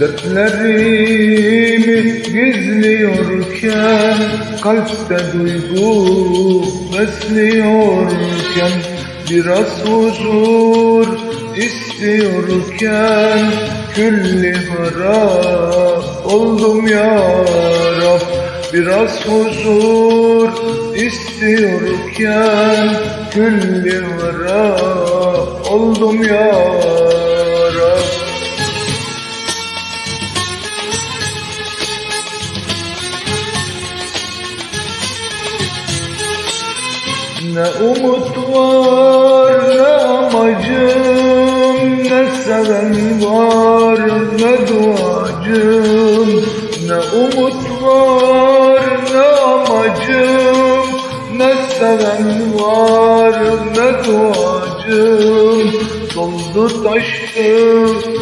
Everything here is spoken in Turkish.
Dertlerimi gizliyorken Kalpte duygu besliyorken Biraz huzur istiyorken Külli harap oldum ya Rab. Biraz huzur istiyorken Külli harap oldum ya Rab Ne umut var ne amacım Ne seven var ne duacım. Ne umut var ne amacım Ne seven var ne duacım. Doldu taştı